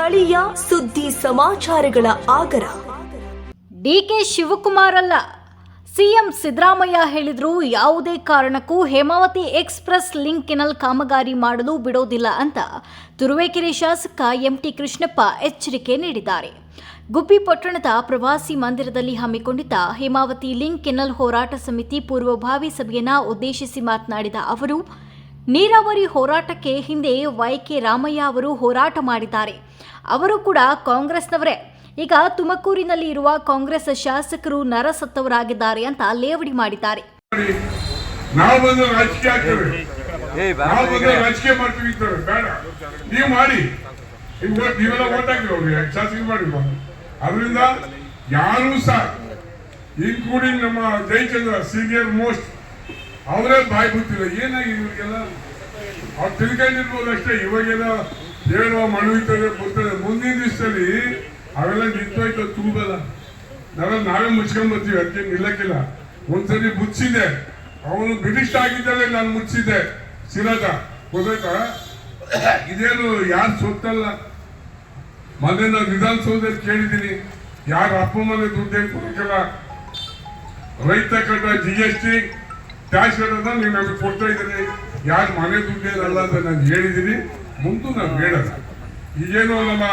ಸ್ಥಳೀಯ ಸುದ್ದಿ ಸಮಾಚಾರಗಳ ಆಗರ. ಡಿಕೆ ಶಿವಕುಮಾರ್ ಅಲ್ಲ. ಸಿಎಂ ಸಿದ್ದರಾಮಯ್ಯ ಹೇಳಿದ್ರು ಯಾವುದೇ ಕಾರಣಕ್ಕೂ ಹೇಮಾವತಿ ಎಕ್ಸ್ಪ್ರೆಸ್ ಲಿಂಕ್ ಕೆನಲ್ ಕಾಮಗಾರಿ ಮಾಡಲು ಬಿಡೋದಿಲ್ಲ ಅಂತ ತುರುವೇಕೆರೆ ಶಾಸಕ ಎಂಟಿ ಕೃಷ್ಣಪ್ಪ ಎಚ್ಚರಿಕೆ ನೀಡಿದ್ದಾರೆ. ಗುಬ್ಬಿ ಪಟ್ಟಣದ ಪ್ರವಾಸಿ ಮಂದಿರದಲ್ಲಿ ಹಮ್ಮಿಕೊಂಡಿದ್ದ ಹೇಮಾವತಿ ಲಿಂಕ್ ಕೆನಲ್ ಹೋರಾಟ ಸಮಿತಿ ಪೂರ್ವಭಾವಿ ಸಭೆಯನ್ನು ಉದ್ದೇಶಿಸಿ ಮಾತನಾಡಿದ ಅವರು ನೀರಾವರಿ ಹೋರಾಟಕ್ಕೆ ಹಿಂದೆ ವೈ ಕೆ ರಾಮಯ್ಯ ಅವರು ಹೋರಾಟ ಮಾಡಿದ್ದಾರೆ. ಅವರು ಕೂಡ ಕಾಂಗ್ರೆಸ್ನವರೇ. ಈಗ ತುಮಕೂರಿನಲ್ಲಿ ಇರುವ ಕಾಂಗ್ರೆಸ್ ಶಾಸಕರು ನರಸತ್ತವರಾಗಿದ್ದಾರೆ ಅಂತ ಲೇವಡಿ ಮಾಡಿದ್ದಾರೆ. ಅದರಿಂದ ಯಾರು ಸಹ ಇನ್ಕ್ಲೂಡಿಂಗ್ ನಮ್ಮ ಜಯಚಂದ್ರ ಸೀನಿಯರ್ ಮೋಸ್ಟ್ ಅವರೇ ಬಾಯ್ ಗೊತ್ತಿಲ್ಲ ಏನಾಗಿದೆ ಇವರಿಗೆಲ್ಲ? ಅವ್ರು ತಿಳ್ಕೊಂಡಿರ್ಬೋದು ಅಷ್ಟೇ. ಇವಾಗೆಲ್ಲ ಹೇಳುವ ಮಳುವಿತದೆ ಬರ್ತದೆ ಮುಂದಿನ ದಿವಸದಲ್ಲಿ ಅವೆಲ್ಲ ನಿಂತೋಯ್ತು ತುಂಬಲ್ಲ ನಾವೆಲ್ಲ ನಾವೇ ಮುಚ್ಕೊಂಡ್ ಬರ್ತೀವಿ, ಅದಕ್ಕೆ ನಿಲ್ಲಕ್ಕಿಲ್ಲ. ಒಂದ್ಸರಿ ಮುಚ್ಚಿದೆ. ಅವನು ಬ್ರಿಟಿಷ್ ಆಗಿದ್ದಾನೆ, ನಾನು ಮುಚ್ಚಿದ್ದೆ. ಸಿರಾಜ ಗೊತ್ತಾಯ್ತಾ? ಇದೇನು ಯಾರು ಸೊತ್ತಲ್ಲ? ಮೊನ್ನೆ ನಾವು ವಿಧಾನಸೌಧದಲ್ಲಿ ಕೇಳಿದ್ದೀನಿ. ಯಾರ ಅಪ್ಪ ಮನೆ ದುಡ್ಡೇನು ಕೊಡಕ್ಕಿಲ್ಲ ರೈತ ಕಟ್ಟ ಜಿ ಎಸ್ ಟಿ ಟ್ಯಾಕ್ಸ್ ಹೇಳೋದ ನೀವು ನಮಗೆ ಕೊಡ್ತಾ ಇದ್ದೀರಿ ಯಾರು ಮನೆ ದುಡ್ಡೇನಲ್ಲ ಅಂತ ನಾನು ಹೇಳಿದ್ದೀನಿ. ಮುಂದೂ ನಾನು ಹೇಳಲ್ಲ. ಈಗೇನು ನಮ್ಮ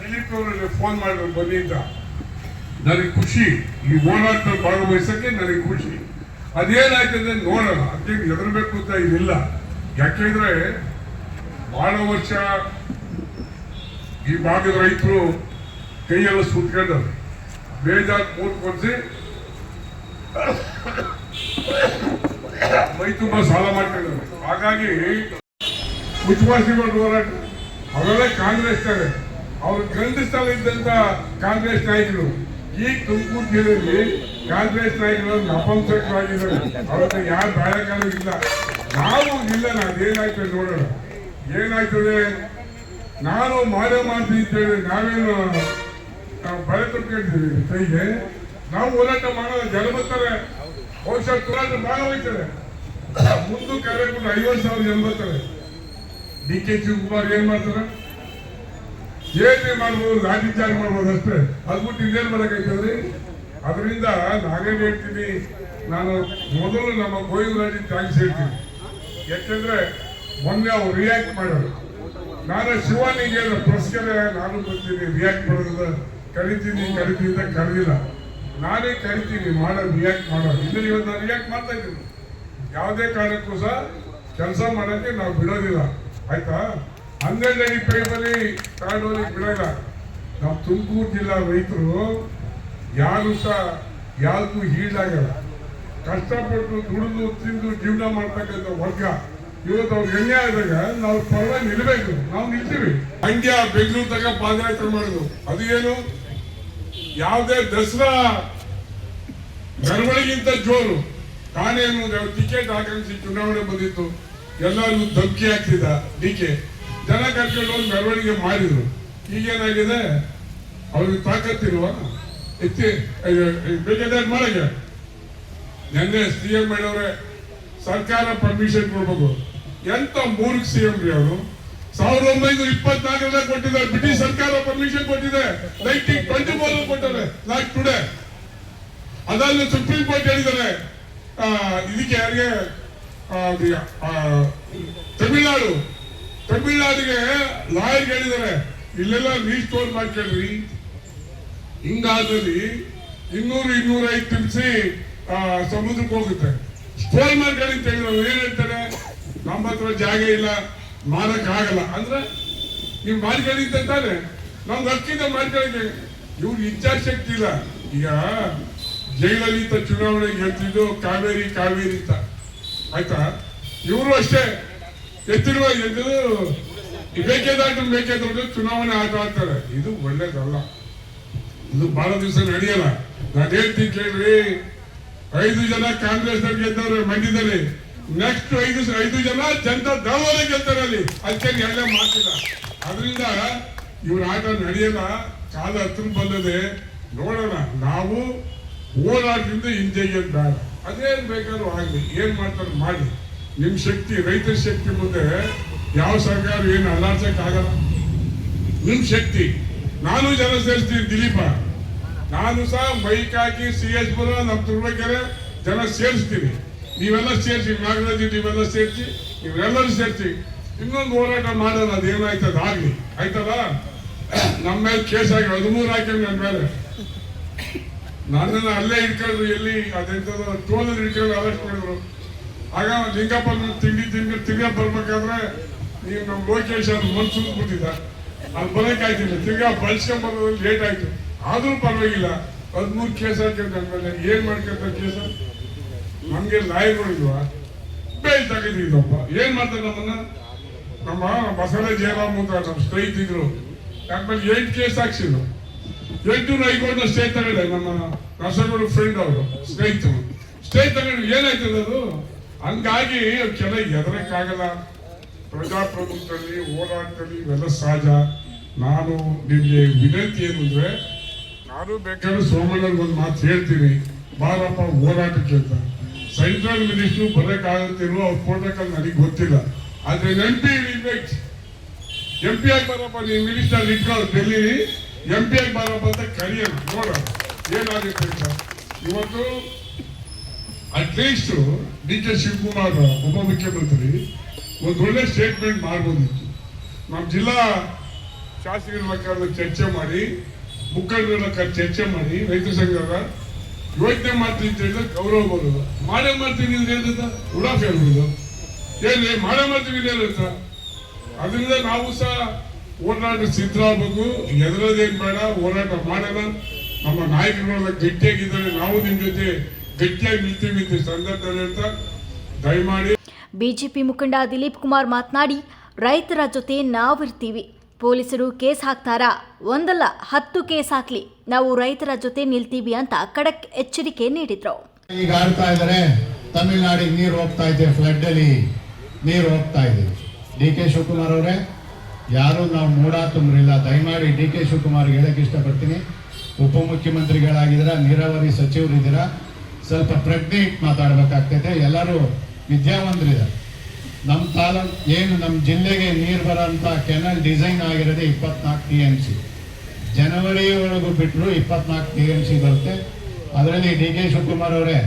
ದಿಲೀಪ್ ಅವರು ಫೋನ್ ಮಾಡಿದ್ರು ಬನ್ನಿ ಅಂತ. ನನಗೆ ಖುಷಿ. ಈ ಹೋರಾಟದಲ್ಲಿ ಭಾಗವಹಿಸೋಕ್ಕೆ ನನಗೆ ಖುಷಿ. ಅದೇನಾಯ್ತದೆ ನೋಡೋಣ ಅದಕ್ಕೆ ಹೆದರ್ಬೇಕು ಅಂತ ಇದಿಲ್ಲ ಯಾಕೆಂದ್ರೆ ಬಹಳ ವರ್ಷ ಈ ಭಾಗದ ರೈತರು ಕೈಯೆಲ್ಲ ಸುತ್ಕೊಂಡವ್ರು. ಬೇಜಾರು ಮೂರು ಮೈ ತುಂಬಾ ಸಾಲ ಮಾಡ್ಕೊಂಡವ್ರು ಹಾಗಾಗಿ ಮುಚ್ಚವಾಸಿಗಳ ಹೋರಾಟ. ಅವೆಲ್ಲ ಕಾಂಗ್ರೆಸ್ ತಾರೆ ಅವ್ರು ಗಂಡಸ್ಥಳ ಇದ್ದಂತ ಕಾಂಗ್ರೆಸ್ ನಾಯಕರು. ಈ ತುಮಕೂರು ಜಿಲ್ಲೆಯಲ್ಲಿ ಕಾಂಗ್ರೆಸ್ ನಾಯಕರು ನಪಂಸಕರಾಗಿದ್ದಾರೆ ಅವರನ್ನ ಯಾರು ಬಾಯಕಾಲ ಇಲ್ಲ. ನಾವು ಇಲ್ಲ ಅದೇನಾಯ್ತದೆ ನೋಡೋಣ. ಏನಾಯ್ತದೆ? ನಾನು ಮಾಡೇ ಮಾಡ್ತೀನಿ ಅಂತ ಹೇಳಿ ನಾವೇನು ಬರೆ ಬಳೆ ತೊಟ್ಕೊಂಡಿದ್ದೀವಿ. ಕೈಗೆ ನಾವು ಹೋರಾಟ ಮಾಡೋದ, ಜನ ಬರ್ತಾರೆ. ಬಹುಶಃ ತುರಾಟ ಭಾಗವಹಿಸ್ತಾರೆ ಮುಂದೆ ಕಾರ್ಯಕ್ರಮ ಐವತ್ತು ಸಾವಿರ ಜನ ಬರ್ತಾರೆ. ಡಿ ಕೆ ಶಿವಕುಮಾರ್ ಏನ್ ಮಾಡ್ತಾರೆ? ಏನೇ ಮಾಡ್ಬೋದು ರಾಜಕೀಯ ಮಾಡ್ಬೋದು ಅಷ್ಟೇ. ಅದ್ಬಿಟ್ಟು ಇನ್ನೇನ್ ಮಾಡಕೈತದ್ರಿ ಅದರಿಂದ ನಾನೇನ್ ಹೇಳ್ತೀನಿ, ನಾನು ಮೊದಲು ನಮ್ಮ ಗೋವಿಂದರಾಜಿ ತ್ಯಾಗಿಸಿ ಹೇಳ್ತೀನಿ. ಯಾಕೆಂದ್ರೆ ಮೊನ್ನೆ ಅವ್ರು ರಿಯಾಕ್ಟ್ ಮಾಡೋರು ನಾನು ಶಿವಾನಿಗೆ ಪ್ರಶ್ನೆ ನಾನು ಬರ್ತೀನಿ ರಿಯಾಕ್ಟ್ ಮಾಡೋದ್ರ ಕರಿತೀನಿ ಕರಿತೀನಿ ಅಂತ ಕರೆದಿಲ್ಲ. ನಾನೇ ಕರಿತೀನಿ ಮಾಡೋ ರಿಯಾಕ್ಟ್ ಮಾಡೋದು. ಇಲ್ಲ ಇವತ್ತು ನಾನು ರಿಯಾಕ್ಟ್ ಮಾಡ್ತಾ ಇದ್ದೀನಿ ಯಾವುದೇ ಕಾರಣಕ್ಕೂ ಸಹ ಕೆಲಸ ಮಾಡೋಕ್ಕೆ ನಾವು ಬಿಡೋದಿಲ್ಲ. ಆಯ್ತಾ? ಹನ್ನೆರಡು ಅಡಿ ಪೈಪಲ್ಲಿ ತಗೊಂಡೋಗಿ ಬಿಡೋಲ್ಲ. ನಮ್ಮ ತುಮಕೂರು ಜಿಲ್ಲಾ ರೈತರು ಯಾರು ಸಹ ಯಾರಿಗೂ ಹೀಳಾಗಲ್ಲ ಕಷ್ಟಪಟ್ಟು ದುಡಿದು, ತಿಂದು ಜೀವನ ಮಾಡ್ತಕ್ಕಂಥ ವರ್ಗ, ಇವತ್ತು ಅವ್ರಿಗೆ ಹೆಂಗೆ ಆದಾಗ ನಾವು ಪರವಾಗಿ ನಿಲ್ಬೇಕು. ನಾವು ನಿಲ್ತೀವಿ ಆ ಬೆಂಗಳೂರು ತಗ ಪಾದಯಾತ್ರೆ ಮಾಡೋದು. ಅದು ಏನು? ಯಾವುದೇ ದಸರಾ ಮೆರವಣಿಗಿಂತ ಜೋರು ತಾನೇನು ಟಿಕೆಟ್ ಆಕಾಂಕ್ಷಿ ಚುನಾವಣೆ ಬಂದಿತ್ತು, ಎಲ್ಲರೂ ಧಮಕಿ ಹಾಕಿದ ಡಿ ಕೆ. ಜನ ಕರ್ಕೊಂಡು ಒಂದು ಮೆರವಣಿಗೆ ಮಾಡಿದ್ರು. ಈಗೇನಾಗಿದೆ? ಅವ್ರಿಗೆ ತಾಕತ್ತಿಲ್ವಾ? ಎತ್ತಿ ಬೇಕಾದ್ರೆ ಮಾಡಕ್ಕೆ. ನೆನ್ನೆ ಸಿ ಎಂ ಮಾಡವ್ರೆ ಸರ್ಕಾರ ಪರ್ಮಿಷನ್ ಕೊಡ್ಬೇಕು. ಎಂತ ಮೂರ್ಖ ಸಿ ಎಂ ರೀ ಅವರು? ಸಾವಿರದ ಒಂಬೈನೂರ ಇಪ್ಪತ್ನಾಲ್ಕರಲ್ಲೇ ಕೊಟ್ಟಿದ್ದಾರೆ. ಬ್ರಿಟಿಷ್ ಸರ್ಕಾರ ಪರ್ಮಿಷನ್ ಕೊಟ್ಟಿದೆ. ನೈನ್ಟೀನ್ ಟ್ವೆಂಟಿ ಫೋರ್ ಕೊಟ್ಟಾರೆ. ಲಾಕ್ ಟುಡೇ ಅದಾದ್ಮೇಲೆ ಸುಪ್ರೀಂ ಕೋರ್ಟ್ ಹೇಳಿದ್ದಾರೆ. ಇದಕ್ಕೆ ಯಾರಿಗೆ? ತಮಿಳ್ನಾಡು. ತಮಿಳ್ನಾಡಿಗೆ ಲಾಯರ್ ಹೇಳಿದ್ದಾರೆ. ಇಲ್ಲೆಲ್ಲ ರೀಸ್ಟೋರ್ ಮಾಡ್ಕೊಳ್ರಿ ಹಿಂಗಾದಲ್ಲಿ ಇನ್ನೂರು ಇನ್ನೂರ ಐದು ಸಮುದ್ರಕ್ಕೆ ಹೋಗುತ್ತೆ. ಸ್ಟೋರ್ ಮಾಡ್ಕೊಳ್ಳಿ ಅಂತ ಹೇಳಿದ್ರು. ಏನ್ ಹೇಳ್ತಾರೆ? ನಮ್ಮ ಹತ್ರ ಜಾಗ ಇಲ್ಲ. ಮಾರಕ್ ಆಗಲ್ಲ. ಅಂದ್ರೆ ನೀವು ಮಾಡ್ಕೊಳ್ಳಿ ಅಂತಾನೆ ನಮ್ಗೆ ಹಕ್ಕಿಂದ ಮಾಡ್ಕೊಳ್ಳಿ ಇವ್ರಿಗೆ ಇಚ್ಛಾಶಕ್ತಿ ಇಲ್ಲ. ಈಗ ಜಯಲಲಿತ ಚುನಾವಣೆ ಗೆಲ್ತಿದ್ದು ಕಾವೇರಿ ಕಾವೇರಿ ಅಂತ. ಆಯ್ತಾ? ಇವರು ಅಷ್ಟೇ. ಎತ್ತಿರುವ ಎದ್ದು ಬೇಕೇದಾಟ ಬೇಕೇದ ಚುನಾವಣೆ ಆಟ ಆಗ್ತಾರೆ ಇದು ಒಳ್ಳೇದಲ್ಲ. ಇದು ಬಹಳ ದಿವಸ ನಡೆಯಲ್ಲ. ನಾನು ಹೇಳ್ತೀನಿ ಕೇಳ್ರಿ ಐದು ಜನ ಕಾಂಗ್ರೆಸ್ ಗೆದ್ದವ್ರೆ ಮಂಡ್ಯದಲ್ಲಿ. ನೆಕ್ಸ್ಟ್ ಐದು ಐದು ಜನ ಜನತಾ ದ್ರವದ ಗೆಲ್ತಾರೆ ಅಲ್ಲಿ ಅದಕ್ಕೆ ಎಲ್ಲ ಮಾಡ್ತಿಲ್ಲ ಅದರಿಂದ ಇವ್ರ ಆಟ ನಡೆಯಲ್ಲ, ಕಾಲ ಹತ್ರ ಬಂದದೆ, ನೋಡೋಣ. ನಾವು ಹೋರಾಟದಿಂದ ಹಿಂದೆಗೆ ಬೇಡ ಅದೇನ್ ಬೇಕಾದ್ರೂ ಆಗಲಿ, ಏನ್ ಮಾಡ್ತಾರೆ ಮಾಡಿ. ನಿಮ್ ಶಕ್ತಿ, ರೈತರ ಶಕ್ತಿ ಮುಂದೆ ಯಾವ ಸರ್ಕಾರ ಏನು ಅಲ್ಲಾಡ್ಸಕ್ ಆಗಲ್ಲ ನಿಮ್ ಶಕ್ತಿ. ನಾನು ಜನ ಸೇರಿಸ್ತೀನಿ, ದಿಲೀಪ. ನಾನು ಸಹ ಮೈಕ್ ಹಾಕಿ ಸಿ ಎಸ್ ಬರೋ ನಮ್ಮ ತುರ್ಬೇಕೆರೆ ಜನ ಸೇರಿಸ್ತೀನಿ. ನೀವೆಲ್ಲ ಸೇರಿಸಿ, ನಾಗರಾಜ್ ನೀವೆಲ್ಲ ಸೇರಿಸಿ, ನೀವೆಲ್ಲರೂ ಸೇರಿಸಿ. ಇನ್ನೊಂದು ಹೋರಾಟ ಮಾಡೋಣ, ಅದೇನಾಯ್ತದ? ಆಗ್ಲಿ. ಆಯ್ತಲ್ಲ? ನಮ್ಮ ಮೇಲೆ ಕೇಸ್ ಆಗಿ ಹದಿಮೂರು ಹಾಕಿ ನನ್ನ ಮೇಲೆ. ನನ್ನನ್ನು ಅಲ್ಲೇ ಇಟ್ಕೊಂಡ್ರು ಎಲ್ಲಿ ಅದೆಂತದ ಟೋಲಲ್ಲಿ ಇಟ್ಕೊಂಡು ಅರೆಸ್ಟ್ ಮಾಡಿದ್ರು. ಆಗ ಲಿಂಗಪ್ಪ ತಿಂಡಿ ತಿಂಡಿ ತಿರ್ಗಾ ಬರ್ಬೇಕಾದ್ರೆ ನೀವು ನಮ್ಮ ಲೋಕೇಶ್ ಅದು ಮನ್ಸು ಬಿಟ್ಟಿದ್ದ. ಅಲ್ಲಿ ಬರೋಕ್ಕಾಯ್ತಿಲ್ಲ ತಿರ್ಗಾ ಬಳಸ್ಕೊಂಡ್ ಲೇಟ್ ಆಯ್ತು. ಆದರೂ ಪರವಾಗಿಲ್ಲ. ಹದಿಮೂರು ಕೇಸ್ ಹಾಕಿದ್ರು ನನ್ನ ಏನ್ ಮಾಡ್ಕೊಂತ ಕೇಸ? ನಮ್ಗೆ ನಾಯಿಗಳಿಲ್ವಾ ಬೇಲ್ ಇಲ್ಲಪ್ಪ ಏನ್ ಮಾಡ್ತಾರೆ ನಮ್ಮನ್ನ? ನಮ್ಮ ಬಸಳೆ ಜಯರಾಮ್ ಅಂತ ನಮ್ಮ ಇದ್ರು. ಯಾಕಂದ್ರೆ ಎಂಟು ಕೇಸ್ ಹಾಕ್ಸಿದ್ರು ಎಂಟುನೂರ ನ ಸ್ಟೇ ತಗೊಂಡೆ ನಮ್ಮ ನರಸಗೌಡ ಫ್ರೆಂಡ್ ಅವರು, ಸ್ನೇಹಿತರು. ಸ್ಟೇ ತಗೊಂಡು ಏನಾಯ್ತದ ಅದು? ಹಂಗಾಗಿ ಕೆಲ ಎದರಕ್ಕಾಗಲ್ಲ ಪ್ರಜಾಪ್ರಭುತ್ವದಲ್ಲಿ, ಹೋರಾಟದಲ್ಲಿ ಇವೆಲ್ಲ ಸಹಜ. ನಾನು ನಿಮಗೆ ವಿನಂತಿ ಏನು ಅಂದ್ರೆ, ನಾನು ಬೇಕಾದ್ರೆ ಒಂದು ಮಾತು ಹೇಳ್ತೀನಿ. ಬಾರಪ್ಪ, ಹೋರಾಟಕ್ಕೆ ಅಂತ. ಸೆಂಟ್ರಲ್ ಮಿನಿಸ್ಟ್ರು ಬರೋಕ್ಕಾಗತ್ತಿರೋ ಅವ್ರ ಪ್ರೋಟೋಕಾಲ್ ನನಗೆ ಗೊತ್ತಿಲ್ಲ. ಆದ್ರೆ M P invite M P ಆಗಿ ಬರಪ್ಪ ನೀವು ಮಿನಿಸ್ಟರ್ ಇಟ್ಕೊಳ್ಳೋ ಡೆಲ್ಲಿ ಎಂ ಪಿ ಆಗಿ ಬರಪ್ಪ ಅಂತ ಕರೆಯೋಣ, ನೋಡೋಣ. ಏನಾಗುತ್ತೆ ಇವತ್ತು ಅಟ್ಲೀಸ್ಟ್ ಡಿ ಕೆ ಶಿವಕುಮಾರ್ ಉಪಮುಖ್ಯಮಂತ್ರಿ ಒಂದು ಒಳ್ಳೆ ಸ್ಟೇಟ್ಮೆಂಟ್ ಮಾಡ್ಬೋದಿತ್ತು. ನಮ್ಮ ಜಿಲ್ಲಾ ಶಾಸಕರ ಚರ್ಚೆ ಮಾಡಿ, ಮುಖಂಡರ ಚರ್ಚೆ ಮಾಡಿ ರೈತ ಸಂಘದ ಯೋಚನೆ ಮಾಡ್ತೀನಿ ಅಂತ ಹೇಳಿದ್ರೆ ಗೌರವ ಬರೋದು ಮಾಡೇ ಮಾಡ್ತೀನಿ ಅಂದ್ರೆ ಏನಂತ ಉಡಾಫ್ ಹೇಳ್ಬೋದು ಹೇಳಿ ಮಾಡೇ ಮಾಡ್ತೀವಿ ಅಂದ್ರೆ ಏನಂತ ಅದರಿಂದ ನಾವು ಸಹ ಹೋರಾಟ ಸಿದ್ಧರಾಗಬೇಕು ಎದುರೋದೇನ್ ಬೇಡ, ಹೋರಾಟ ಮಾಡೋಣ. ನಮ್ಮ ನಾಯಕರುಗಳೆಲ್ಲ ಗಟ್ಟಿಯಾಗಿದ್ದಾರೆ. ನಾವು ನಿಮ್ಮ ಜೊತೆ ಗಟ್ಟಿಯಾಗಿ ನಿಲ್ತೀವಿ ಅಂತ ಸಂದರ್ಭದಲ್ಲಿ ಅಂತ ದಯಮಾಡಿ. ಬಿಜೆಪಿ ಮುಖಂಡ ದಿಲೀಪ್ ಕುಮಾರ್ ಮಾತನಾಡಿ, ರೈತರ ಜೊತೆ ನಾವಿರ್ತೀವಿ. ಪೊಲೀಸರು ಕೇಸ್ ಹಾಕ್ತಾರಾ. ಒಂದಲ್ಲ, ಹತ್ತು ಕೇಸ್ ಹಾಕ್ಲಿ. ನಾವು ರೈತರ ಜೊತೆ ನಿಲ್ತೀವಿ ಅಂತ ಖಡಕ್ ಎಚ್ಚರಿಕೆ ನೀಡಿದ್ರು. ಈಗ ಆಡ್ತಾ ಇದ್ದಾರೆ. ತಮಿಳುನಾಡಿಗೆ ನೀರು ಹೋಗ್ತಾ ಇದೆ ಫ್ಲಡ್ ಅಲ್ಲಿ ನೀರು ಹೋಗ್ತಾ ಇದೆ. ಡಿ ಕೆ ಶಿವಕುಮಾರ್ ಅವರೇ, ಯಾರು ನಾವು ಮೂಡ ತುಂಬ್ರಿಲ್ಲ ದಯಮಾಡಿ ಡಿ ಕೆ ಶಿವಕುಮಾರ್ ಹೇಳಕ್ ಇಷ್ಟಪಡ್ತೀನಿ. ಉಪಮುಖ್ಯಮಂತ್ರಿಗಳಾಗಿದ್ದೀರಾ, ನೀರಾವರಿ ಸಚಿವರಿದ್ದೀರಾ, ಸ್ವಲ್ಪ ಪ್ರಜ್ಞೆ ಇಟ್ಟು ಮಾತಾಡ್ಬೇಕಾಗ್ತೈತೆ. ಎಲ್ಲರೂ ವಿದ್ಯಾವಂತರಿದ್ದಾರೆ. ನಮ್ಮ ತಾಲೂಕ್ ಏನು ನಮ್ಮ ಜಿಲ್ಲೆಗೆ ನೀರು ಬರೋಂಥ ಕೆನಲ್ ಡಿಸೈನ್ ಆಗಿರೋದೆ ಇಪ್ಪತ್ನಾಲ್ಕು ಟಿ ಎಂ ಸಿ. ಜನವರಿವರೆಗೂ ಬಿಟ್ಟರು ಇಪ್ಪತ್ನಾಲ್ಕು ಟಿ ಎಂ ಸಿ ಬರುತ್ತೆ. ಅದರಲ್ಲಿ ಡಿ ಕೆ ಶಿವಕುಮಾರ್ ಅವರೇ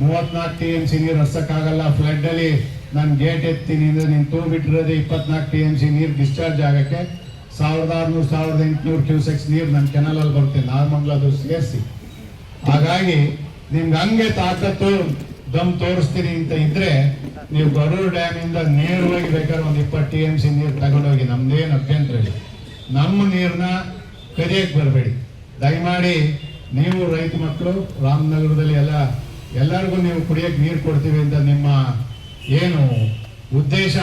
ಮೂವತ್ನಾಲ್ಕು ಟಿ ಎಂ ಸಿ ನೀರು ಹರ್ಸಕ್ಕಾಗಲ್ಲ. ಫ್ಲಡ್ಡಲ್ಲಿ ನಾನು ಗೇಟ್ ಎತ್ತೀನಿ ಅಂದರೆ ನೀನು ತೂ ಬಿಟ್ಟಿರೋದೇ ಇಪ್ಪತ್ನಾಲ್ಕು ಟಿ ಎಂ ಸಿ ನೀರು ಡಿಸ್ಚಾರ್ಜ್ ಆಗೋಕ್ಕೆ. ಸಾವಿರದ ಆರುನೂರು, ಸಾವಿರದ ಎಂಟುನೂರು ಕ್ಯೂಸೆಕ್ಸ್ ನೀರು ನನ್ನ ಕೆನಲಲ್ಲಿ ಬರುತ್ತೆ. ಅದು ಸೇರಿಸಿ. ಹಾಗಾಗಿ ನಿಮ್ಗೆ ಹಂಗೆ ತಾಕತ್ತು ದಮ್ ತೋರಿಸ್ತೀರಿ ಅಂತ ಇದ್ರೆ ನೀವು ಗರೂರ್ ಡ್ಯಾಮ್ ಇಂದ ನೇರವಾಗಿ ಬೇಕಾದ್ರೆ ಒಂದು ಇಪ್ಪತ್ತು ಟಿ ಎಂ ಸಿ ನೀರು ತಗೊಂಡೋಗಿ ನಮ್ದೇನು ಅಭ್ಯಂತರ ಇಲ್ಲ. ನಮ್ಮ ನೀರನ್ನ ಕದಿಯಕ್ ಬರಬೇಡಿ. ದಯಮಾಡಿ ನೀವು ರೈತ ಮಕ್ಕಳು ರಾಮನಗರದಲ್ಲಿ ಎಲ್ಲ, ಎಲ್ಲರಿಗೂ ನೀವು ಕುಡಿಯಕ್ಕೆ ನೀರು ಕೊಡ್ತೀವಿ ಅಂತ ನಿಮ್ಮ ಏನು ಉದ್ದೇಶ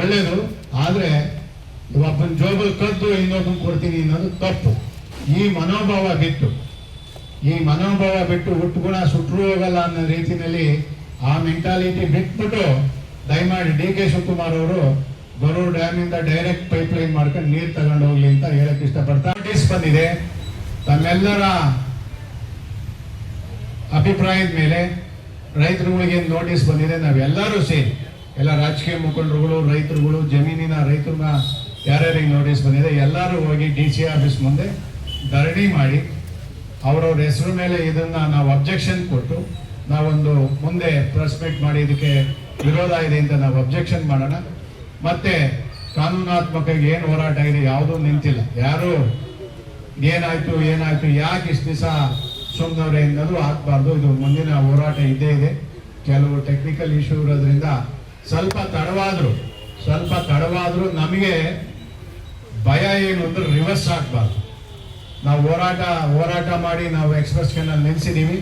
ಒಳ್ಳೇದು. ಆದ್ರೆ ಒಬ್ಬನ ಜೋಬಲ್ ಕದ್ದು ಇನ್ನೊಬ್ಬನ್ ಕೊಡ್ತೀನಿ ಅನ್ನೋದು ತಪ್ಪು. ಈ ಮನೋಭಾವ ಬಿಟ್ಟು ಈ ಮನೋಭಾವ ಬಿಟ್ಟು ಹುಟ್ಟುಗುಣ ಸುಟ್ಟರು ಹೋಗಲ್ಲ ಅನ್ನೋ ರೀತಿಯಲ್ಲಿ ಆ ಮೆಂಟಾಲಿಟಿ ಬಿಟ್ಬಿಟ್ಟು ದಯಮಾಡಿ ಡಿ ಕೆ ಶಿವಕುಮಾರ್ ಅವರು ಬರೂರು ಡ್ಯಾಮ್ ಇಂದ ಡೈರೆಕ್ಟ್ ಪೈಪ್ ಲೈನ್ ಮಾಡ್ಕೊಂಡು ನೀರು ತಗೊಂಡು ಹೋಗ್ಲಿ ಅಂತ ಹೇಳಕ್ ಇಷ್ಟಪಡ್ತಾ ನೋಟಿಸ್ ಬಂದಿದೆ. ತಮ್ಮೆಲ್ಲರ ಅಭಿಪ್ರಾಯದ ಮೇಲೆ ರೈತರುಗಳಿಗೆ ನೋಟಿಸ್ ಬಂದಿದೆ? ನಾವೆಲ್ಲರೂ ಸೇರಿ, ಎಲ್ಲ ರಾಜಕೀಯ ಮುಖಂಡರುಗಳು, ರೈತರುಗಳು, ಜಮೀನಿನ ರೈತರನ್ನ ಯಾರ್ಯಾರಿಗೆ ನೋಟಿಸ್ ಬಂದಿದೆ? ಎಲ್ಲರೂ ಹೋಗಿ ಡಿ ಸಿ ಆಫೀಸ್ ಮುಂದೆ ಧರಣಿ ಮಾಡಿ ಅವರವ್ರ ಹೆಸರು ಮೇಲೆ ಇದನ್ನ ನಾವು ಅಬ್ಜೆಕ್ಷನ್ ಕೊಟ್ಟು ನಾವೊಂದು ಮುಂದೆ ಪ್ರೆಸ್ ಮೀಟ್ ಮಾಡಿ ಇದಕ್ಕೆ ವಿರೋಧ ಇದೆ ಅಂತ ನಾವು ಅಬ್ಜೆಕ್ಷನ್ ಮಾಡೋಣ. ಮತ್ತೆ ಕಾನೂನಾತ್ಮಕ ಏನು ಹೋರಾಟ ಇದೆ ಯಾವುದೂ ನಿಂತಿಲ್ಲ. ಯಾರು ಏನಾಯ್ತು ಏನಾಯ್ತು, ಯಾಕೆ ಇಷ್ಟು ದಿವಸ ಸುಮ್ಮನವ್ರೆ ಅನ್ನೋದು ಆಗ್ಬಾರ್ದು. ಇದು ಮುಂದಿನ ಹೋರಾಟ ಇದ್ದೇ ಇದೆ. ಕೆಲವು ಟೆಕ್ನಿಕಲ್ ಇಶ್ಯೂ ಇರೋದ್ರಿಂದ ಸ್ವಲ್ಪ ತಡವಾದ್ರು ಸ್ವಲ್ಪ ತಡವಾದ್ರು ನಮಗೆ ಭಯ ಏನು ಅಂದ್ರೆ ರಿವರ್ಸ್ ಆಗ್ಬಾರ್ದು. ನಾವು ಹೋರಾಟ ಹೋರಾಟ ಮಾಡಿ ನಾವು ಎಕ್ಸ್ಪ್ರೆಸ್ ಕೆನಲ್ಲಿ ನಿಲ್ಲಿಸಿದ್ದೀವಿ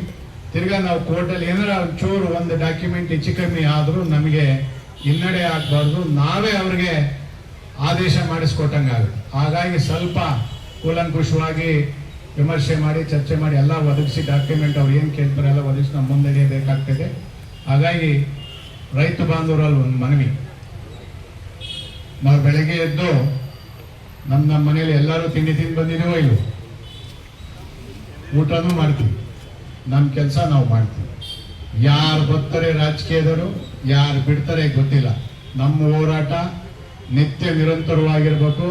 ತಿರ್ಗಾ ನಾವು ಕೋರ್ಟಲ್ಲಿ ಏನಾರ ಚೂರು ಒಂದು ಡಾಕ್ಯುಮೆಂಟ್ ಹೆಚ್ಚು ಕಮ್ಮಿ ಆದರೂ ನಮಗೆ ಹಿನ್ನಡೆ ಆಗಬಾರ್ದು. ನಾವೇ ಅವ್ರಿಗೆ ಆದೇಶ ಮಾಡಿಸ್ಕೊಟ್ಟಂಗಾಗುತ್ತೆ. ಹಾಗಾಗಿ ಸ್ವಲ್ಪ ಕೂಲಂಕುಷವಾಗಿ ವಿಮರ್ಶೆ ಮಾಡಿ, ಚರ್ಚೆ ಮಾಡಿ, ಎಲ್ಲ ಒದಗಿಸಿ ಡಾಕ್ಯುಮೆಂಟ್ ಅವ್ರು ಏನು ಕೇಳ್ತಾರೆ ಎಲ್ಲ ಒದಗಿಸಿ ನಾವು ಮುಂದಡಿಯಬೇಕಾಗ್ತದೆ ಬೇಕಾಗ್ತದೆ. ಹಾಗಾಗಿ ರೈತ ಬಾಂಧವರಲ್ಲಿ ಒಂದು ಮನವಿ? ನಾವು ಬೆಳಗ್ಗೆ ಎದ್ದು ನಮ್ಮ ನಮ್ಮ ಮನೇಲಿ ಎಲ್ಲರೂ ತಿಂಡಿ ತಿಂದು ಬಂದಿದ್ದೀವೋ ಇಲ್ವೋ ಊಟನೂ ಮಾಡ್ತೀವಿ. ನಮ್ಮ ಕೆಲಸ ನಾವು ಮಾಡ್ತೀವಿ. ಯಾರು ಬರ್ತಾರೆ ರಾಜಕೀಯದವರು, ಯಾರು ಬಿಡ್ತಾರೆ ಗೊತ್ತಿಲ್ಲ. ನಮ್ಮ ಹೋರಾಟ ನಿತ್ಯ ನಿರಂತರವಾಗಿರಬೇಕು.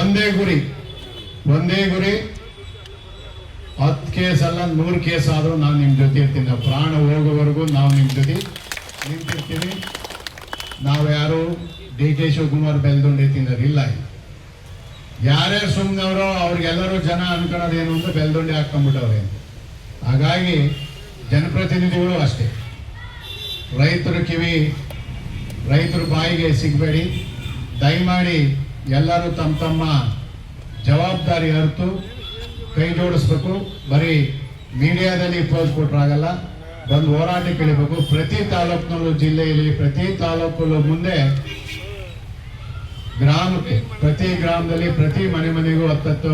ಒಂದೇ ಗುರಿ ಒಂದೇ ಗುರಿ. ಹತ್ತು ಕೇಸ್ ಅಲ್ಲ, ನೂರು ಕೇಸ್ ಆದರೂ ನಾನು ನಿಮ್ಮ ಜೊತೆ ಇರ್ತೀನಿ. ಪ್ರಾಣ ಹೋಗೋವರೆಗೂ ನಾವು ನಿಮ್ಮ ಜೊತೆ ನಿಂತಿರ್ತೀವಿ. ನಾವು ಯಾರು ಡಿ ಕೆ ಶಿವಕುಮಾರ್ ಬೆಲ್ದುಂಡಿ ಇಲ್ಲಿ. ಯಾರ್ಯಾರು ಸುಮ್ಮನವರೋ ಅವ್ರಿಗೆಲ್ಲರೂ ಜನ ಅನ್ಕೊಳ್ಳೋದೇನು ಅಂತ ಬೆಲ್ದೊಂಡಿ ಹಾಕೊಂಡ್ಬಿಟ್ಟವ್ರೆ ಹಾಗಾಗಿ ಜನಪ್ರತಿನಿಧಿಗಳು ಅಷ್ಟೇ. ರೈತರ ಕಿವಿ, ರೈತರ ಬಾಯಿಗೆ ಸಿಗಬೇಡಿ. ದಯಮಾಡಿ ಎಲ್ಲರೂ ತಮ್ಮ ತಮ್ಮ ಜವಾಬ್ದಾರಿ ಅರಿತು, ಕೈ ಜೋಡಿಸ್ಬೇಕು. ಬರೀ ಮೀಡಿಯಾದಲ್ಲಿ ಪೋಸ್ ಕೊಟ್ರಾಗಲ್ಲ ಬಂದು ಹೋರಾಟಕ್ಕೆ ಇಳಿಬೇಕು. ಪ್ರತಿ ತಾಲೂಕಿನಲ್ಲೂ, ಜಿಲ್ಲೆಯಲ್ಲಿ ಪ್ರತಿ ತಾಲೂಕಲ್ಲೂ ಮುಂದೆ ಗ್ರಾಮಕ್ಕೆ, ಪ್ರತಿ ಗ್ರಾಮದಲ್ಲಿ ಪ್ರತಿ ಮನೆ ಮನೆಗೂ ಹತ್ತತ್ತು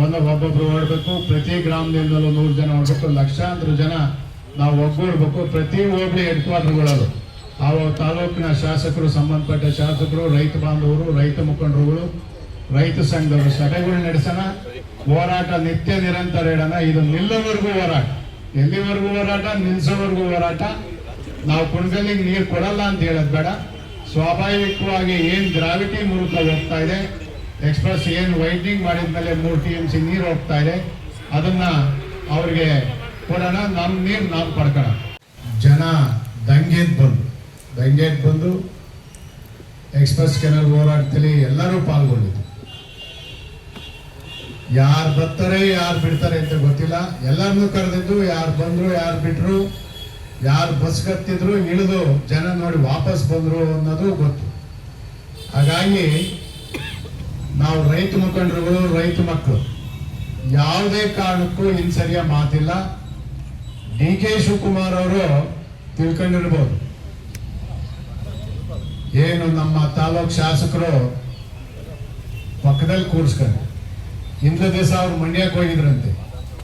ಒಂದು ಒಬ್ಬೊಬ್ರು ಓಡಬೇಕು, ಪ್ರತಿ ಗ್ರಾಮದಿಂದಲೂ ನೂರು ಜನ ಓಡಬೇಕು, ಲಕ್ಷಾಂತರ ಜನ ನಾವು ಒಗ್ಗೂಡ್ಬೇಕು, ಪ್ರತಿ ಹೋಬಳಿ ಹೆಡ್ ಕ್ವಾರ್ಟರ್ಗಳಲ್ಲೂ ಆ ತಾಲೂಕಿನ ಶಾಸಕರು, ಸಂಬಂಧಪಟ್ಟ ಶಾಸಕರು, ರೈತ ಬಾಂಧವರು, ರೈತ ಮುಖಂಡರುಗಳು, ರೈತ ಸಂಘದವರು ಸಭೆಗಳು ನಡೆಸೋಣ, ಹೋರಾಟ ನಿತ್ಯ ನಿರಂತರ ಇಡೋಣ, ಇದು ನಿಲ್ಲೋವರೆಗೂ ಹೋರಾಟ. ಎಲ್ಲಿವರೆಗೂ ಹೋರಾಟ? ನಿಲ್ಸೋವರೆಗೂ ಹೋರಾಟ. ನಾವು ಕುಣಗಲ್ಲಿಗೆ ನೀರು ಕೊಡಲ್ಲ ಅಂತ ಹೇಳೋದು ಬೇಡ. ಸ್ವಾಭಾವಿಕವಾಗಿ ಏನು ಗ್ರಾವಿಟಿ ಮೂಲಕ ಹೋಗ್ತಾ ಇದೆ ಎಕ್ಸ್ಪ್ರೆಸ್ ಏನ್ ಮಾಡಿದ ಮೇಲೆ ಮೂರು ಟಿ ಎಂ ಸಿ ನೀರು ಹೋಗ್ತಾ ಇದೆ, ಅದನ್ನ ಅವ್ರಿಗೆ ಕೊಡೋಣ ನಮ್ಮ ನೀರು ನಾವು ಪಡ್ಕೋಣ ಜನ ದಂಗೆದ್ದು ಬಂದು ದಂಗೆದ್ದು ಬಂದು ಎಕ್ಸ್ಪ್ರೆಸ್ ಕೆನಲ್ ಹೋರಾಡ್ತಲಿ ಎಲ್ಲರೂ ಪಾಲ್ಗೊಂಡಿದ್ರು. ಯಾರು ಬರ್ತಾರೆ, ಯಾರು ಬಿಡ್ತಾರೆ ಅಂತ ಗೊತ್ತಿಲ್ಲ. ಎಲ್ಲರನ್ನೂ ಕರೆದಿದ್ದು, ಯಾರು ಬಂದರು, ಯಾರು ಬಿಟ್ರು ಯಾರು ಬಸ್ ಕತ್ತಿದ್ರು ಇಳಿದು ಜನ ನೋಡಿ ವಾಪಸ್ ಬಂದ್ರು ಅನ್ನೋದು ಗೊತ್ತು. ಹಾಗಾಗಿ ನಾವು ರೈತ ಮುಖಂಡರುಗಳು, ರೈತ ಮಕ್ಕಳು, ಯಾವುದೇ ಕಾರಣಕ್ಕೂ ಇನ್ ಸರಿಯ ಮಾತಿಲ್ಲ. ಡಿ ಕೆ ಶಿವಕುಮಾರ್ ಅವರು ತಿಳ್ಕೊಂಡಿರ್ಬೋದು. ಏನು ನಮ್ಮ ತಾಲೂಕ್ ಶಾಸಕರು ಪಕ್ಕದಲ್ಲಿ ಕೂರಿಸ್ಕೊಂಡು ಇಂದ್ರ ದಿವಸ ಅವ್ರು ಮಂಡ್ಯಕ್ಕೆ ಹೋಗಿದ್ರಂತೆ.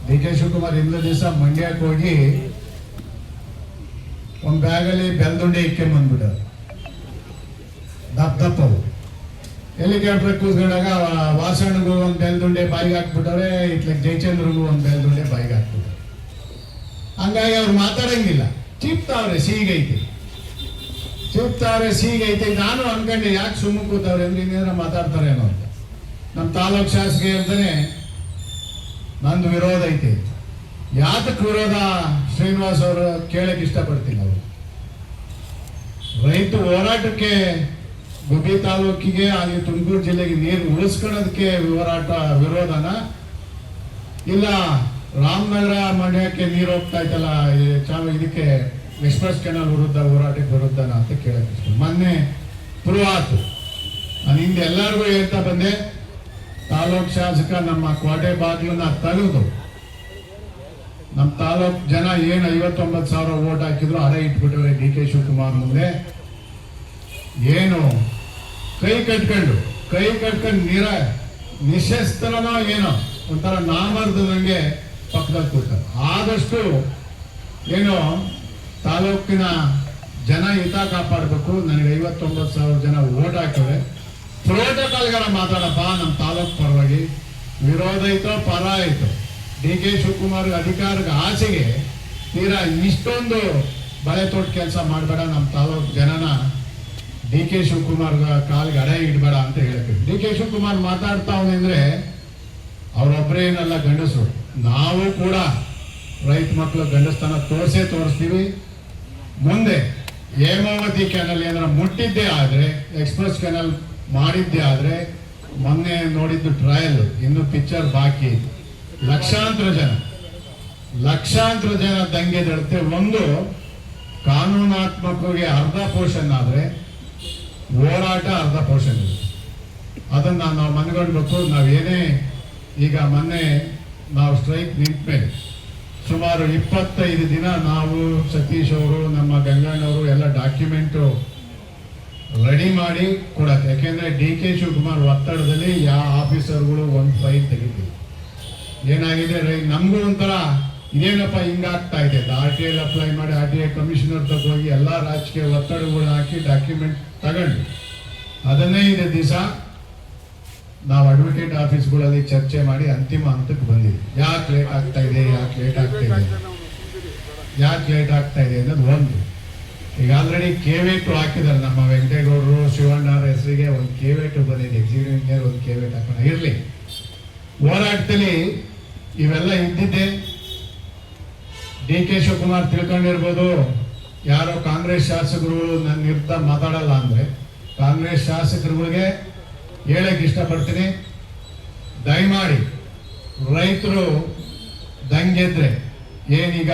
ಡಿ ಕೆ ಶಿವಕುಮಾರ್ ಇಂದ್ರ ದಿವಸ ಮಂಡ್ಯಕ್ಕೆ ಹೋಗಿ ಒಂದು ಬ್ಯಾಗಲ್ಲಿ ಬೆಲ್ದುಂಡೆ ಇಕ್ಕೊಂಡ್ ದಪ್ಪ ದಪ್ಪ ದಪ್ಪವು ಹೆಲಿಕಾಪ್ಟರ್ ಕೂತ್ಕೊಂಡಾಗ ವಾಸಣ್ಣಗೂ ಒಂದು ಬೆಲ್ದುಂಡೆ ಬಾಯಿಗೆ ಹಾಕ್ಬಿಟ್ಟವ್ರೆ, ಇಟ್ಲ ಜಯಚಂದ್ರಗೂ ಒಂದು ಬೆಲ್ದುಂಡೆ ಬಾಯಿಗೆ ಹಾಕ್ಬಿಟ್ಟಾರೆ ಹಂಗಾಗಿ ಅವ್ರು ಮಾತಾಡಂಗಿಲ್ಲ. ಚೀಪ್ತಾವ್ರೆ, ಸೀಗೈತಿ. ಚೀಪ್ತಾವ್ರೆ, ಸೀಗೈತಿ. ನಾನು ಅನ್ಕೊಂಡೆ, ಯಾಕೆ ಸುಮ್ಮನೆ ಕೂತವ್ರೆ? ಅಂದ್ರೆ ಮಾತಾಡ್ತಾರೆ ಮಾತಾಡ್ತಾರೇನೋ ಅಂತ ನಮ್ಮ ತಾಲೂಕ್ ಶಾಸಕ ಹೇಳ್ತಾನೆ ನಂದು ವಿರೋಧ ಐತೆ. ಯಾತಕ್ಕೆ ವಿರೋಧ ಶ್ರೀನಿವಾಸ್ ಅವರು ಕೇಳಕ್ಕೆ ಇಷ್ಟಪಡ್ತೀನಿ ಅವರು. ರೈತ ಹೋರಾಟಕ್ಕೆ ಗುಬ್ಬಿ ತಾಲೂಕಿಗೆ ಹಾಗೆ ತುಮಕೂರು ಜಿಲ್ಲೆಗೆ ನೀರು ಉಳಿಸ್ಕೊಳ್ಳೋದಕ್ಕೆ ಹೋರಾಟ ವಿರೋಧನ? ಇಲ್ಲ, ರಾಮನಗರ ಮಂಡ್ಯಕ್ಕೆ ನೀರು ಹೋಗ್ತಾ ಇತ್ತಲ್ಲ ಚಾಮ ಇದಕ್ಕೆ ಎಕ್ಸ್ಪ್ರೆಸ್ ಕೆನಲ್ ವಿರುದ್ಧ ಹೋರಾಟಕ್ಕೆ ವಿರುದ್ಧನ ಅಂತ ಕೇಳಕ್ಕೆ ಇಷ್ಟ. ಮೊನ್ನೆ ಪ್ರೂವ್ ಆತು ನಾನು ಹಿಂದೆ ಎಲ್ಲರಿಗೂ ಹೇಳ್ತಾ ಬಂದೆ, ತಾಲೂಕ್ ಶಾಸಕ ನಮ್ಮ ಕೋಟೆ ಬಾಗಿಲನ್ನ ತೆಗೆದು ನಮ್ಮ ತಾಲೂಕು ಜನ ಏನು ಐವತ್ತೊಂಬತ್ತು ಸಾವಿರ ಓಟ್ ಹಾಕಿದ್ರು, ಅದೇ ಇಟ್ಬಿಟ್ಟವ್ರೆ ಡಿ ಕೆ ಶಿವಕುಮಾರ್ ಮುಂದೆ. ಏನು? ಕೈ ಕಟ್ಕೊಂಡು ಕೈ ಕಟ್ಕೊಂಡು ನಿರ ನಿಶಸ್ತ್ರನೋ ಏನೋ, ಒಂಥರ ನಾಮರ್ದಂಗೆ ಪಕ್ಕದಲ್ಲಿ ಕೊಡ್ತಾರೆ ಆದಷ್ಟು ಏನು, ತಾಲೂಕಿನ ಜನ ಹಿತ ಕಾಪಾಡಬೇಕು. ನನಗೆ ಐವತ್ತೊಂಬತ್ತು ಸಾವಿರ ಜನ ಓಟ್ ಹಾಕಿದ್ರೆ ಪ್ರೋಟೋಕಾಲ್ಗಳ ಮಾತಾಡಪ್ಪ ನಮ್ಮ ತಾಲೂಕು ಪರವಾಗಿ. ವಿರೋಧ ಐತೋ ಪರ ಆಯ್ತು ಡಿ ಕೆ ಶಿವಕುಮಾರ್ ಅಧಿಕಾರದ ಆಸೆಗೆ ತೀರಾ ಇಷ್ಟೊಂದು ಬಳೆ ತೊಟ್ಟು ಕೆಲಸ ಮಾಡಬೇಡ ನಮ್ಮ ತಾಲೂಕು ಜನನ ಡಿ ಕೆ ಶಿವಕುಮಾರ್ ಕಾಲಿಗೆ ಅಡ ಇಡಬೇಡ ಅಂತ ಹೇಳ್ತೀವಿ ಡಿ ಕೆ ಶಿವಕುಮಾರ್ ಮಾತಾಡ್ತಾ ಅಂದ್ರೆ ಅವರೊಬ್ಬರೇ ಏನಲ್ಲ ಗಂಡಸರು. ನಾವು ಕೂಡ ರೈತ ಮಕ್ಕಳು ಗಂಡಸ್ತನ ತೋರಿಸೇ ತೋರಿಸ್ತೀವಿ. ಮುಂದೆ ಹೇಮಾವತಿ ಕೆನಲ್ ಏನಾರ ಮುಟ್ಟಿದ್ದೇ ಆದ್ರೆ ಎಕ್ಸ್ಪ್ರೆಸ್ ಕೆನಲ್ ಮಾಡಿದ್ದೇ ಆದರೆ, ಮೊನ್ನೆ ನೋಡಿದ್ದು ಟ್ರಯಲ್ ಇನ್ನು ಪಿಕ್ಚರ್ ಬಾಕಿ. ಲಕ್ಷಾಂತರ ಜನ. ಲಕ್ಷಾಂತರ ಜನ ದಂಗೆ ನಡುತ್ತೆ ಒಂದು, ಕಾನೂನಾತ್ಮಕವಾಗಿ ಅರ್ಧ ಪೋರ್ಷನ್ ಆದರೆ ಹೋರಾಟ ಅರ್ಧ ಪೋರ್ಷನ್ ಇದೆ ಅದನ್ನ ನಾವು ಮನಗಂಡ್ಬೇಕು ನಾವೇನೇ ಈಗ ಮೊನ್ನೆ ನಾವು ಸ್ಟ್ರೈಕ್ ನಿಂತ ಮೇಲೆ ಸುಮಾರು ಇಪ್ಪತ್ತೈದು ದಿನ ನಾವು, ಸತೀಶ್ ಅವರು, ನಮ್ಮ ಗಂಗಣ್ಣವರು ಎಲ್ಲ ಡಾಕ್ಯುಮೆಂಟು ರೆಡಿ ಮಾಡಿ ಕೊಡಕ್ಕೆ ಯಾಕೆಂದರೆ ಡಿ ಕೆ ಶಿವಕುಮಾರ್ ಒತ್ತಡದಲ್ಲಿ ಯಾವ ಆಫೀಸರ್ಗಳು ಒಂದು ಫೈಲ್ ತೆಗಿತೀವಿ ಏನಾಗಿದೆ ರೈ? ನಮಗೂ ಒಂಥರ ಇದೇನಪ್ಪ ಹಿಂಗಾಗ್ತಾ ಇದೆ? ಆರ್ ಟಿ ಐಲ್ ಅಪ್ಲೈ ಮಾಡಿ ಆರ್ ಟಿ ಐ ಕಮಿಷನರ್ ಹೋಗಿ ಎಲ್ಲ ರಾಜಕೀಯ ಒತ್ತಡಗಳು ಹಾಕಿ ಡಾಕ್ಯುಮೆಂಟ್ ತಗೊಂಡು ಅದನ್ನೇ ಇದೆ ದಿವಸ ನಾವು ಅಡ್ವೊಕೇಟ್ ಆಫೀಸ್ಗಳಲ್ಲಿ ಚರ್ಚೆ ಮಾಡಿ ಅಂತಿಮ ಹಂತಕ್ಕೆ ಬಂದಿದೆ ಯಾಕೆ ಲೇಟ್ ಆಗ್ತಾ ಇದೆ? ಯಾಕೆ ಲೇಟ್ ಆಗ್ತಾ ಇದೆ? ಯಾಕೆ ಲೇಟ್ ಆಗ್ತಾ ಇದೆ ಅನ್ನೋದು ಒಂದು. ಈಗ ಆಲ್ರೆಡಿ ಕೆ ವೇಟು ಹಾಕಿದ್ದಾರೆ ನಮ್ಮ ವೆಂಕಟೇಗೌಡರು, ಶಿವಣ್ಣವ್ರ ಹೆಸರಿಗೆ ಒಂದು ಕೇವೇಟು ಬಂದಿದೆ. ಎಕ್ಸಿಕ್ಯೂಟಿವ್ ಇಂಜಿನಿಯರ್ ಒಂದು ಕೇವೇಟ್ ಹಾಕೋಣ. ಇರಲಿ. ಹೋರಾಟದಲ್ಲಿ ಇವೆಲ್ಲ ಇದ್ದಿದ್ದೆ. ಡಿ ಕೆ ಶಿವಕುಮಾರ್ ತಿಳ್ಕೊಂಡಿರ್ಬೋದು. ಯಾರೋ ಕಾಂಗ್ರೆಸ್ ಶಾಸಕರು ನನ್ನ ವಿರುದ್ಧ ಮಾತಾಡಲ್ಲ ಅಂದ್ರೆ ಕಾಂಗ್ರೆಸ್ ಶಾಸಕರುಗಳಿಗೆ ಹೇಳಕ್ ಇಷ್ಟಪಡ್ತೀನಿ. ದಯಮಾಡಿ ರೈತರು ದಂಗೆದ್ರೆ, ಏನೀಗ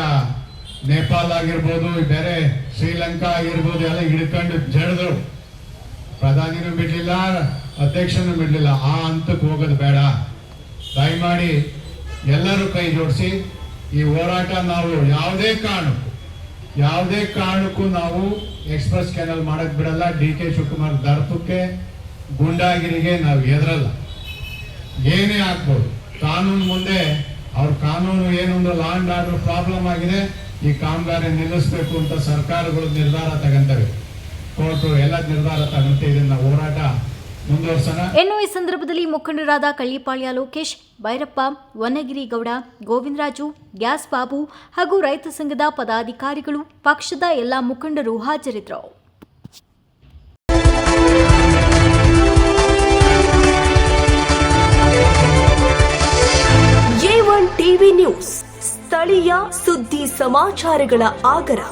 ನೇಪಾಳ ಆಗಿರ್ಬೋದು, ಬೇರೆ ಶ್ರೀಲಂಕಾ ಆಗಿರ್ಬೋದು, ಎಲ್ಲ ಹಿಡ್ಕೊಂಡು ಜಡಿದ್ರು. ಪ್ರಧಾನಿನೂ ಬಿಡ್ಲಿಲ್ಲ, ಅಧ್ಯಕ್ಷನೂ ಬಿಡ್ಲಿಲ್ಲ. ಆ ಹಂತಕ್ಕೆ ಹೋಗೋದು ಬೇಡ. ದಯಮಾಡಿ ಎಲ್ಲರೂ ಕೈ ಜೋಡಿಸಿ, ಈ ಹೋರಾಟ ನಾವು ಯಾವುದೇ ಕಾರಣಕ್ಕೂ ಯಾವುದೇ ಕಾರಣಕ್ಕೂ ನಾವು ಎಕ್ಸ್ಪ್ರೆಸ್ ಕ್ಯಾನಲ್ ಮಾಡಕ್ ಬಿಡಲ್ಲ. ಡಿ ಕೆ ಶಿವಕುಮಾರ್ ದರ್ಪಕ್ಕೆ ಗುಂಡಾಗಿರಿಗೆ ನಾವು ಹೆದರಲ್ಲ. ಏನೇ ಆಗ್ಬೋದು, ಕಾನೂನು ಮುಂದೆ ಅವ್ರ ಕಾನೂನು ಏನೊಂದು ಲಾ ಅಂಡ್ ಆರ್ಡರ್ ಪ್ರಾಬ್ಲಮ್ ಆಗಿದೆ, ಈ ಕಾಮಗಾರಿ ನಿಲ್ಲಿಸಬೇಕು ಅಂತ ಸರ್ಕಾರಗಳು ನಿರ್ಧಾರ ತಗೊಂತವೆ. ಕೋರ್ಟು ಎಲ್ಲ ನಿರ್ಧಾರ ತಗೊಂತ ಇದನ್ನ ಹೋರಾಟ ಇನ್ನು ಈ ಸಂದರ್ಭದಲ್ಲಿ ಮುಖಂಡರಾದ ಕಳ್ಳಿಪಾಳ್ಯ ಲೋಕೇಶ್ ಭೈರಪ್ಪ ವನಗಿರಿ ಗೌಡ ಗೋವಿಂದರಾಜು ಗ್ಯಾಸ್ ಬಾಬು ಹಾಗೂ ರೈತ ಸಂಘದ ಪದಾಧಿಕಾರಿಗಳು ಪಕ್ಷದ ಎಲ್ಲ ಮುಖಂಡರು ಹಾಜರಿದ್ದರು. ಎ ಒನ್ ಟಿವಿ ನ್ಯೂಸ್ ಸ್ಥಳೀಯ ಸುದ್ದಿ ಸಮಾಚಾರಗಳ ಆಗರ.